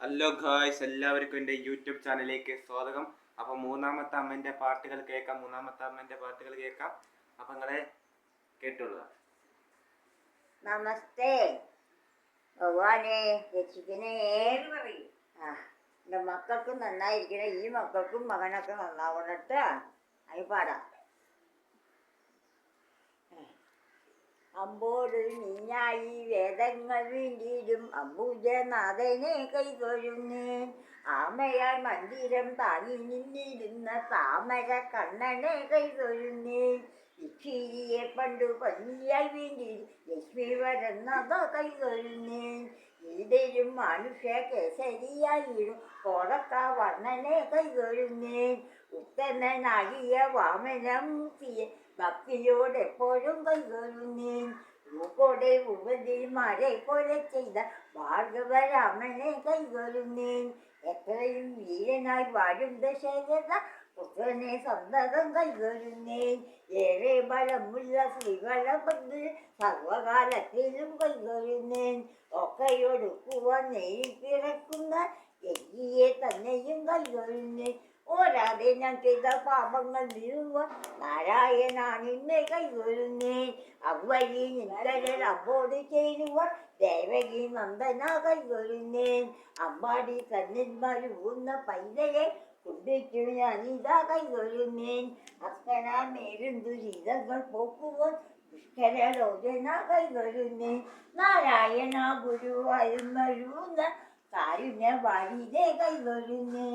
Hello guys എല്ലാവർക്കും എന്റെ YouTube ചാനലിലേക്ക് സ്വാഗതം. അപ്പോൾ മൂന്നാമത്തെ അമ്മന്റെ പാട്ടുകൾ കേൾക്കാം മൂന്നാമത്തെ അമ്മന്റെ പാട്ടുകൾ കേൾക്കാം. അപ്പം നിങ്ങളെ കേട്ടുള്ളൂ നമസ്തേ. ഭഗവാനെ രക്ഷിക്കണേ ആ എന്റെ മക്കൾക്കും നന്നായിരിക്കണേ ഈ മക്കൾക്കും മകനൊക്കെ നന്നാവണട്ട് അത് പാടാം. അമ്പോട് നീയായി വേദങ്ങൾ വീണ്ടിടും അമ്പൂജനാഥനെ കൈതൊഴുന്നേ. ആമയാൽ മന്ദിരം താങ്ങി നിന്നിരുന്ന താമര കണ്ണനെ കൈതൊഴുന്നേ. ഇച്ചിരിയെ പണ്ടു പന്നിയായി വീണ്ടി ലക്ഷ്മി വരുന്നതോ കൈതൊഴുന്നേ. ഈടയും മനുഷ്യ കേസരിയായിടും കോടക്ക വർണനെ കൈതൊഴുന്നേ. ഉത്തമനാകിയ വാമനം തീയ ഭക്തിയോടെ എപ്പോഴും കൈതൊഴുന്നേ രൂപോടെ ഉപതിമാരെ പോലെ ചെയ്ത ഭാർഗവരാമനെ കൈതൊഴുന്നേ എത്രയും വീരനായി വാഴും ദശരഥ പുത്രനെ സന്തതം കൈതൊഴുന്നേ ഏറെ ബലമുള്ള ശ്രീകളഭദ്ര സർവകാലത്തിലും കൈതൊഴുന്നേ ഒക്കെയൊടുക്കുവാൻ നെയ്യിൽ പിറക്കുന്ന എങ്കിയെ തന്നെയും കൈതൊഴുന്നേ ഓരാതെ ഞാൻ ചെയ്ത പാപങ്ങൾ നീങ്ങുക നാരായണ നിന്നെ കൈതൊഴുന്നേ അവഴി നിന്തരൽ അമ്പോട് ചേരുവാൻ ദേവകി നന്ദന കൈതൊഴുന്നേ അമ്പാടി സന്നിന്മരുന്ന പൈതയെ കുടിച്ചു ഞാൻ ഇതാ കൈതൊഴുന്നേൻ അക്കരാമേരും ദുരിതങ്ങൾ പോക്കുവാൻ പുഷ്കരോചന കൈതൊഴുന്നേ നാരായണ ഗുരുവായും വരുന്ന കാരുണ്യ വാരിതേ കൈതൊഴുന്നേ